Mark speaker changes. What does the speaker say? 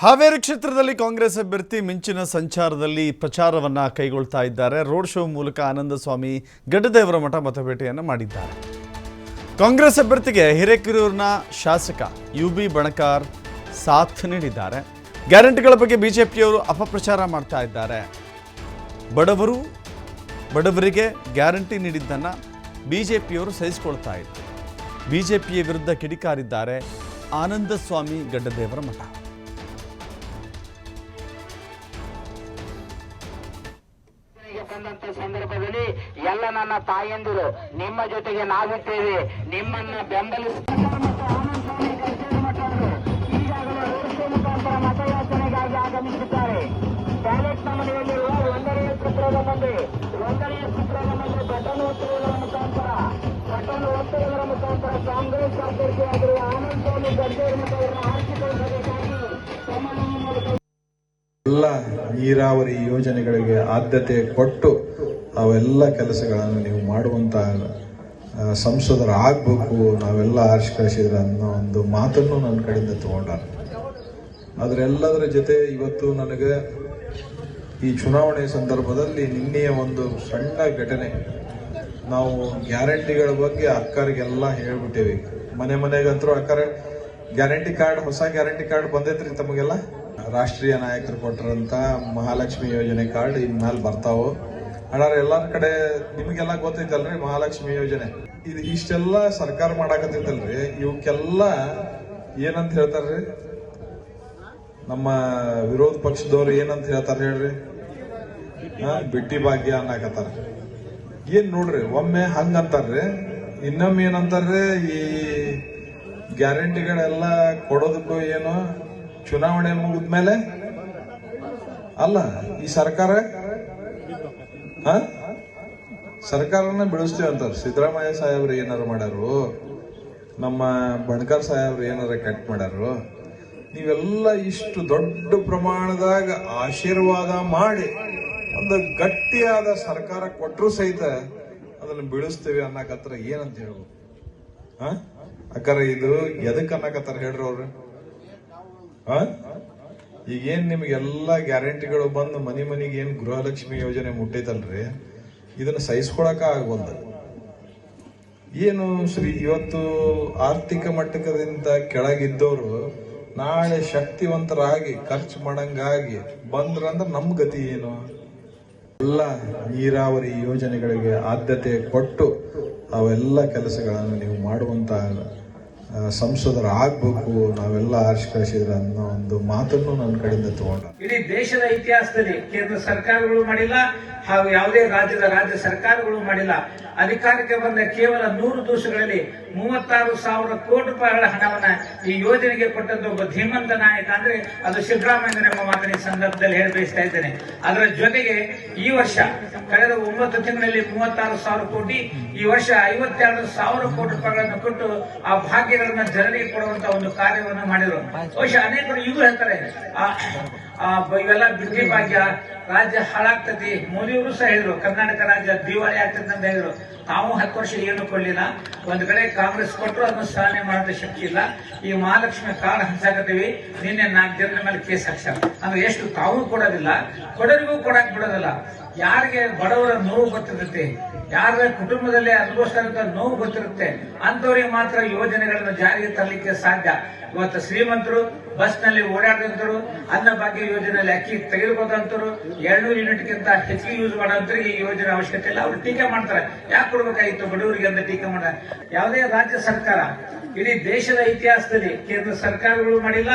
Speaker 1: ಹಾವೇರಿ ಕ್ಷೇತ್ರದಲ್ಲಿ ಕಾಂಗ್ರೆಸ್ ಅಭ್ಯರ್ಥಿ ಮಿಂಚಿನ ಸಂಚಾರದಲ್ಲಿ ಪ್ರಚಾರವನ್ನು ಕೈಗೊಳ್ತಾ ಇದ್ದಾರೆ. ರೋಡ್ ಶೋ ಮೂಲಕ ಆನಂದ ಸ್ವಾಮಿ ಗಡ್ಡದೇವರ ಮಠ ಮತಪೇಟೆಯನ್ನು ಮಾಡಿದ್ದಾರೆ. ಕಾಂಗ್ರೆಸ್ ಅಭ್ಯರ್ಥಿಗೆ ಹಿರೇಕೆರೂರಿನ ಶಾಸಕ ಯು ಬಿ ಬಣಕಾರ್ ಸಾಥ್ ನೀಡಿದ್ದಾರೆ. ಗ್ಯಾರಂಟಿಗಳ ಬಗ್ಗೆ ಬಿಜೆಪಿಯವರು ಅಪಪ್ರಚಾರ ಮಾಡ್ತಾ ಇದ್ದಾರೆ. ಬಡವರು, ಬಡವರಿಗೆ ಗ್ಯಾರಂಟಿ ನೀಡಿದ್ದನ್ನು ಬಿಜೆಪಿಯವರು ಸಹಿಸಿಕೊಳ್ತಾ ಇದ್ದಾರೆ. ಬಿಜೆಪಿಯ ವಿರುದ್ಧ ಕಿಡಿಕಾರಿದ್ದಾರೆ ಆನಂದ ಸ್ವಾಮಿ ಗಡ್ಡದೇವರ ಮಠ.
Speaker 2: ಗೆ ಬಂದಂತ ಸಂದರ್ಭದಲ್ಲಿ ಎಲ್ಲ ನನ್ನ ತಾಯಂದಿರು ನಿಮ್ಮ ಜೊತೆಗೆ ನಾವಿದ್ದೇವೆ. ನಿಮ್ಮನ್ನ ಬೆಂಬಲಿಸ ಮುಂದೆ ಮುಂದೆ ಬಟನ್ ಮುಖಾಂತರ ಬಟನ್ ಮುಖಾಂತರ ಕಾಂಗ್ರೆಸ್ ಅಭ್ಯರ್ಥಿಯಾಗಿರುವ ಆನಂದ್ ಸ್ವಾಮಿ ಗಡ್ಡೇರ್ ಮತವನ್ನು
Speaker 3: ನೀರಾವರಿ ಯೋಜನೆಗಳಿಗೆ ಆದ್ಯತೆ ಕೊಟ್ಟು ಅವೆಲ್ಲ ಕೆಲಸಗಳನ್ನು ನೀವು ಮಾಡುವಂತ ಆ, ಸಂಸದರಾಗಬೇಕು ನಾವೆಲ್ಲ ಆರಿಸಿ ಕಳಿಸಿದ್ರೆ ಅನ್ನೋ ಒಂದು ಮಾತನ್ನು ನನ್ನ ಕಡೆಯಿಂದ ತಗೊಂಡಾರ. ಅದರೆಲ್ಲದರ ಜೊತೆ ಇವತ್ತು ನನಗೆ ಈ ಚುನಾವಣೆ ಸಂದರ್ಭದಲ್ಲಿ ನಿನ್ನೆಯ ಒಂದು ಸಣ್ಣ ಘಟನೆ. ನಾವು ಗ್ಯಾರಂಟಿಗಳ ಬಗ್ಗೆ ಅಕ್ಕರಿಗೆಲ್ಲ ಹೇಳ್ಬಿಟ್ಟೇವಿ. ಮನೆ ಮನೆಗಂತರೂ ಅಕ್ಕರ ಗ್ಯಾರಂಟಿ ಕಾರ್ಡ್ ಹೊಸ ಗ್ಯಾರಂಟಿ ಕಾರ್ಡ್ ಬಂದೈತ್ರಿ ತಮಗೆಲ್ಲ? ರಾಷ್ಟ್ರೀಯ ನಾಯಕರು ಕೊಟ್ಟರಂತ ಮಹಾಲಕ್ಷ್ಮಿ ಯೋಜನೆ ಕಾರ್ಡ್ ಇನ್ಮೇಲೆ ಬರ್ತಾವು. ಅಣ್ಣಾರ ಎಲ್ಲಾರ ಕಡೆ ನಿಮಗೆಲ್ಲ ಗೊತ್ತೈತಲ್ರಿ ಮಹಾಲಕ್ಷ್ಮಿ ಯೋಜನೆ? ಇದು ಇಷ್ಟೆಲ್ಲ ಸರ್ಕಾರ ಮಾಡಾಕತ್ತೈತಲ್ರಿ. ಇವಕ್ಕೆಲ್ಲ ಏನಂತ ಹೇಳ್ತಾರ್ರಿ? ನಮ್ಮ ವಿರೋಧ ಪಕ್ಷದವ್ರು ಏನಂತ ಹೇಳ್ತಾರ ಹೇಳ್ರಿ? ಬಿಟ್ಟಿ ಭಾಗ್ಯ ಅನ್ನಕತ್ತಾರ. ಏನ್ ನೋಡ್ರಿ, ಒಮ್ಮೆ ಹಂಗ ಅಂತಾರ್ರಿ ಇನ್ನೊಮ್ಮೆ ಏನಂತಾರ್ರಿ, ಈ ಗ್ಯಾರಂಟಿಗಳೆಲ್ಲ ಕೊಡೋದಕ್ಕೂ ಏನು ಚುನಾವಣೆ ಮುಗಿದ್ಮೇಲೆ? ಅಲ್ಲ, ಈ ಸರ್ಕಾರ? ಹ? ಸರ್ಕಾರನ ಬೆಳೆಸ್ತೀವಿ ಅಂತಾರೆ. ಸಿದ್ದರಾಮಯ್ಯ ಸಾಹೇಬ್ರು ಏನಾರು ಮಾಡ್ಯಾರು ನಮ್ಮ ಬಣಕರ್ ಸಾಹೇಬ್ರು ಏನಾರ ಕಟ್ ಮಾಡ್ಯಾರು ನೀವೆಲ್ಲ ಇಷ್ಟು ದೊಡ್ಡ ಪ್ರಮಾಣದಾಗ ಆಶೀರ್ವಾದ ಮಾಡಿ, ಒಂದು ಗಟ್ಟಿಯಾದ ಸರ್ಕಾರ ಕೊಟ್ಟರು ಸಹಿತ ಅದನ್ನ ಬೀಳಿಸ್ತೇವೆ ಅನ್ನಕತ್ರ ಏನಂತ ಹೇಳ್ಬೋದು ಹ? ಅಕ್ಕಾರ ಇದು ಎದಕ್ಕೆ ಅನ್ನಕತ್ತಾರ ಹೇಳ್ರಿ ಅವ್ರು? ಈಗೇನ್ ನಿಮಗೆಲ್ಲ ಗ್ಯಾರಂಟಿಗಳು ಬಂದು ಮನೆ ಮನಿಗೆ ಏನು ಗೃಹಲಕ್ಷ್ಮಿ ಯೋಜನೆ ಮುಟ್ಟೈತಲ್ರಿ? ಇದನ್ನು ಸಹಿಸ್ಕೊಳಕ ಆಗವಲ್ದು ಏನು ಶ್ರೀ ಇವತ್ತು ಆರ್ಥಿಕ ಮಟ್ಟಕದಿಂದ ಕೆಳಗಿದ್ದವರು ನಾಳೆ ಶಕ್ತಿವಂತರಾಗಿ ಖರ್ಚು ಮಾಡಂಗಾಗಿ ಬಂದ್ರಂದ್ರೆ ನಮ್ಮ ಗತಿ ಏನು? ಎಲ್ಲ ನೀರಾವರಿ ಯೋಜನೆಗಳಿಗೆ ಆದ್ಯತೆ ಕೊಟ್ಟು ಅವೆಲ್ಲ ಕೆಲಸಗಳನ್ನು ನೀವು ಮಾಡುವಂತ ಆ, ಸಂಸದರಾಗಬೇಕು ನಾವೆಲ್ಲ ಹರ್ಷ ಕಳಿಸಿದ್ರೆ ಅನ್ನೋ ಒಂದು ಮಾತನ್ನು ನನ್ನ ಕಡೆಯಿಂದ ತಗೊಂಡ.
Speaker 4: ಇಡೀ ದೇಶದ ಇತಿಹಾಸದಲ್ಲಿ ಕೇಂದ್ರ ಸರ್ಕಾರಗಳು ಮಾಡಿಲ್ಲ, ಹಾಗೂ ಯಾವುದೇ ರಾಜ್ಯದ ರಾಜ್ಯ ಸರ್ಕಾರಗಳು ಮಾಡಿಲ್ಲ. ಅಧಿಕಾರಕ್ಕೆ ಬಂದ ಕೇವಲ ನೂರು ದಿವಸಗಳಲ್ಲಿ ಮೂವತ್ತಾರು ಸಾವಿರ ಕೋಟಿ ರೂಪಾಯಿಗಳ ಹಣವನ್ನ ಈ ಯೋಜನೆಗೆ ಕೊಟ್ಟಂತ ಒಬ್ಬ ಧೀಮಂತ ನಾಯಕ ಅಂದ್ರೆ ಅದು ಸಿದ್ದರಾಮಯ್ಯ ಎಂಬ ಮಾತನ್ನ ಸಂದರ್ಭದಲ್ಲಿ ಹೇಳಬಯಸ್ತಾ ಇದ್ದೇನೆ. ಅದರ ಜೊತೆಗೆ ಈ ವರ್ಷ, ಕಳೆದ ಒಂಬತ್ತು ತಿಂಗಳಲ್ಲಿ ಮೂವತ್ತಾರು ಸಾವಿರ ಕೋಟಿ, ಈ ವರ್ಷ ಐವತ್ತೆರಡು ಸಾವಿರ ಕೋಟಿ ರೂಪಾಯಿಗಳನ್ನು ಕೊಟ್ಟು ಆ ಭಾಗ್ಯಗಳನ್ನ ಜನರಿಗೆ ಕೊಡುವಂತ ಒಂದು ಕಾರ್ಯವನ್ನು ಮಾಡಿದ್ರು ಬಹುಶಃ ಅನೇಕರು ಈಗಲೂ ಹೇಳ್ತಾರೆ ಇವೆಲ್ಲ ಬಿಡುಗಡೆ ಭಾಗ್ಯ. ರಾಜ್ಯ ಹಾಳಾಗ್ತತಿ ಮೋದಿಯವರು ಸಹ ಹೇಳಿದ್ರು, ಕರ್ನಾಟಕ ರಾಜ್ಯ ದಿವಾಳಿ ಆಗ್ತದೆ ಅಂತ ಹೇಳಿದ್ರು. ತಾವು ಹತ್ತು ವರ್ಷ ಏನು ಕೊಡ್ಲಿಲ್ಲ. ಒಂದ್ ಕಡೆ ಕಾಂಗ್ರೆಸ್ ಕೊಟ್ಟರು ಅದನ್ನು ಸಾಧನೆ ಮಾಡೋದ ಶಕ್ತಿ ಇಲ್ಲ. ಈ ಮಹಾಲಕ್ಷ್ಮಿ ಕಾರ್ಡ್ ಹಂಚಾಕತ್ತೀವಿ. ನಿನ್ನೆ ನಾಲ್ಕು ಜನರ ಮೇಲೆ ಕೇಸ್ ಹಾಕ್ಸ್ಯಾರ. ಅಂದ್ರೆ ಎಷ್ಟು ತಾವು ಕೊಡೋದಿಲ್ಲ, ಕೊಡೋರಿಗೂ ಕೊಡಕ್ ಬಿಡೋದಿಲ್ಲ. ಯಾರಿಗೆ ಬಡವರ ನೋವು ಗೊತ್ತಿರುತ್ತೆ ಯಾರ ಕುಟುಂಬದಲ್ಲಿ ಅನುಭವಿಸ್ತಾ ನೋವು ಗೊತ್ತಿರುತ್ತೆ ಅಂತವರಿಗೆ ಮಾತ್ರ ಯೋಜನೆಗಳನ್ನು ಜಾರಿಗೆ ತರಲಿಕ್ಕೆ ಸಾಧ್ಯ. ಇವತ್ತು ಶ್ರೀಮಂತರು ಬಸ್ನಲ್ಲಿ ಓಡಾಡಿದ್ರು ಅನ್ನ ಭಾಗ್ಯ ಯೋಜನೆಯಲ್ಲಿ ಅಕ್ಕಿ ತೆಗೆದುಕೊಂಡಂತರು ಎರಡ್ನೂರು ಯೂನಿಟ್ಗಿಂತ ಹೆಚ್ಚಿಗೆ ಯೂಸ್ ಮಾಡೋಂತರಿಗೆ ಈ ಯೋಜನೆ ಅವಶ್ಯಕತೆ ಇಲ್ಲ. ಅವ್ರು ಟೀಕೆ ಮಾಡ್ತಾರೆ. ಯಾಕೆ ಕೊಡ್ಬೇಕಾಗಿತ್ತು ಬಡವರಿಗೆ ಅಂತ ಟೀಕೆ ಮಾಡ್ತಾರೆ ಯಾವುದೇ ರಾಜ್ಯ ಸರ್ಕಾರ, ಇಡೀ ದೇಶದ ಇತಿಹಾಸದಲ್ಲಿ ಕೇಂದ್ರ ಸರ್ಕಾರಗಳು ಮಾಡಿಲ್ಲ.